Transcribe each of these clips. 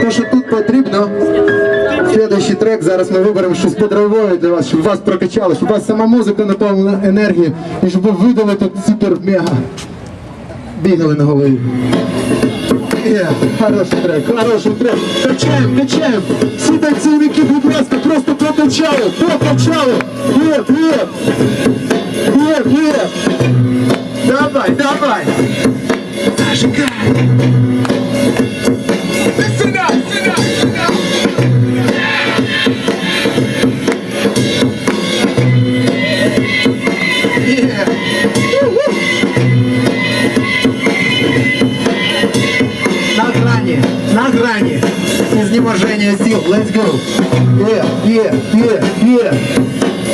Те, що тут потрібно, слідуючий трек, зараз ми виберемо щось подрайвове для вас, щоб вас прокачало, щоб вас сама музика наповнила енергією, і щоб ви видали тут супер-мега. Бігали на голові. Хороший трек, хороший трек. Качаємо, качаємо. Всі танцівники, будь ласка, просто прокачали, прокачали. Є, є. Є, є. Давай, давай. Зажигай. грани изнеможения сил. Let's go. Yeah, yeah, yeah, yeah.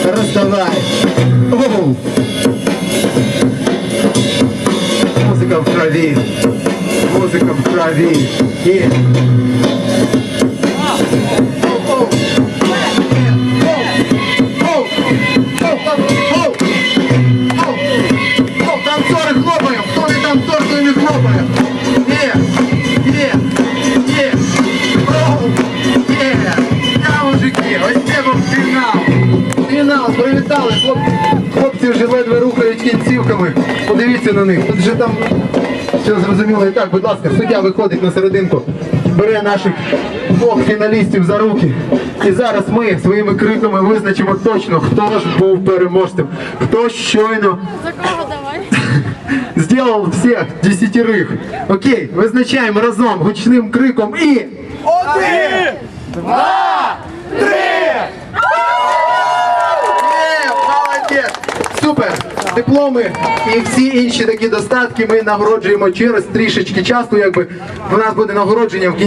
Раздавай. Oh. Музыка в крови. Музыка в крови. Yeah. Oh, oh. танцоры хлопаем, кто ли танцор, кто не хлопаем. Фінал. Фінал, привітали. Хлоп, хлопці вже ледве рухають кінцівками. Подивіться на них. Тут вже там все зрозуміло і так, будь ласка, суддя виходить на серединку, бере наших двох фіналістів за руки. І зараз ми своїми криками визначимо точно, хто ж був переможцем, хто щойно За кого давай? сделал всех десятерых. Окей, визначаємо разом гучним криком і. Один! Два! Дипломи і всі інші такі достатки ми нагороджуємо через трішечки часу, якби в нас буде нагородження в кінці.